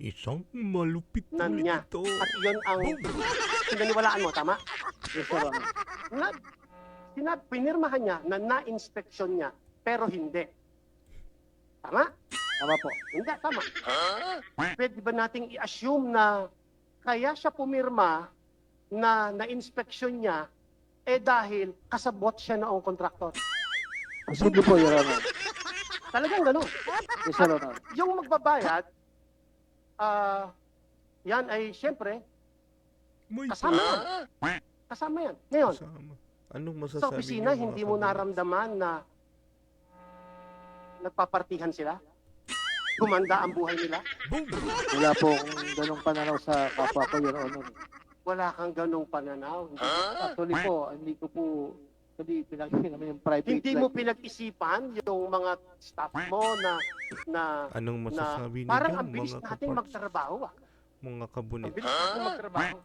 Isang malupit Na ulit niya. ito. At yun ang pinaniwalaan mo, tama? Yes, Your Honor. Na, sinab, pinirmahan niya na na-inspeksyon niya, pero hindi. Tama? Tama po. Hindi, tama. Pwede ba nating i-assume na kaya siya pumirma na na-inspeksyon niya eh dahil kasabot siya noong kontraktor? Posible po, Your Honor. Talagang gano'n. Yes, Your Honor. Yung magbabayad, ah, yan ay siyempre, May kasama yan. Kasama yan. Ngayon, kasama. Anong masasabi sa opisina, niyo, mga hindi mo kababayan? naramdaman na nagpapartihan sila? Gumanda ang buhay nila? Boom! Wala po akong ganong pananaw sa kapwa ko, Your Honor. Wala kang ganong pananaw. Hindi, Actually po, hindi ko po, hindi pinag naman yung private hindi mo pinag-isipan yung mga staff mo na na Anong na masasabi niyo parang ang bilis natin magtrabaho. Ah. mga Ang kabunit? bilis natin magtrabaho.